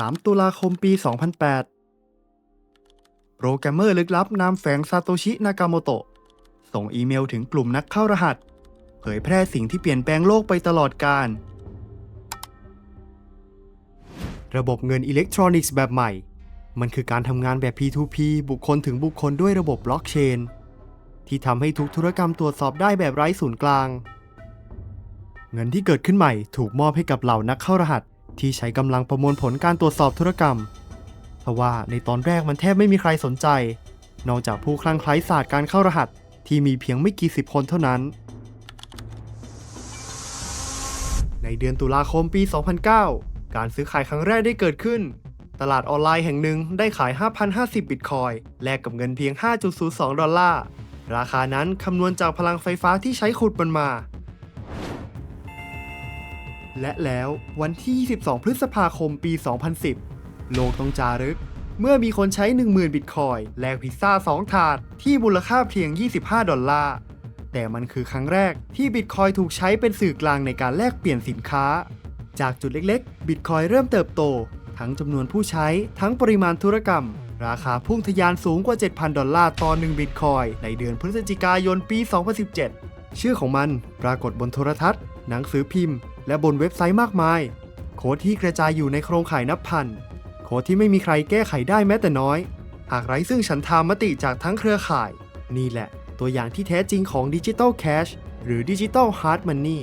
3 ตุลาคมปี 2008 โปรแกรมเมอร์ลึกลับนามแฝงซาโตชิ นากาโมโตะ ส่งอีเมลถึงกลุ่มนักเข้ารหัส เผยแพร่สิ่งที่เปลี่ยนแปลงโลกไปตลอดกาลระบบเงินอิเล็กทรอนิกส์แบบใหม่ มันคือการทำงานแบบ P2P บุคคลถึงบุคคลด้วยระบบบล็อกเชน ที่ทำให้ทุกธุรกรรมตรวจสอบได้แบบไร้ศูนย์กลาง เงินที่เกิดขึ้นใหม่ถูกมอบให้กับเหล่านักเข้ารหัส ที่ใช้กำลังประมวลผลการตรวจสอบธุรกรรมเพราะว่าในตอนแรกมันแทบไม่มีใครสนใจ นอกจากผู้คลั่งไคล้ศาสตร์การเข้ารหัสที่มีเพียงไม่กี่สิบคนเท่านั้น ในเดือนตุลาคมปี 2009 การซื้อขายครั้งแรกได้เกิดขึ้น ตลาดออนไลน์แห่งหนึ่งได้ขาย 5,050 บิตคอยน์แลกกับเงินเพียง 5.02 ดอลลาร์ ราคานั้นคำนวณจากพลังไฟฟ้าที่ใช้ขุดมันมา และแล้ววันที่ 22 พฤษภาคมปี 2010 โลกต้องจารึก เมื่อมีคนใช้ 10,000 บิตคอยน์แลกพิซซ่า 2 ถาด ที่มูลค่าเพียง 25 ดอลลาร์ แต่มันคือครั้งแรกที่บิตคอยถูกใช้เป็นสื่อกลางในการแลกเปลี่ยนสินค้า จากจุดเล็กๆ บิตคอยเริ่มเติบโต ทั้งจำนวนผู้ใช้ ทั้งปริมาณธุรกรรม ราคาพุ่งทะยานสูงกว่า 7,000 ดอลลาร์ต่อ1บิตคอยในเดือนพฤศจิกายนปี 2017 ชื่อของมันปรากฏบนโทรทัศน์ หนังสือพิมพ์ และบนเว็บไซต์มากมาย โค้ดที่กระจายอยู่ในโครงข่ายนับพัน โค้ดที่ไม่มีใครแก้ไขได้แม้แต่น้อย หากไร้ซึ่งฉันทามติจากทั้งเครือข่าย นี่แหละ ตัวอย่างที่แท้จริงของดิจิตอลแคชหรือดิจิตอลฮาร์ดมันนี่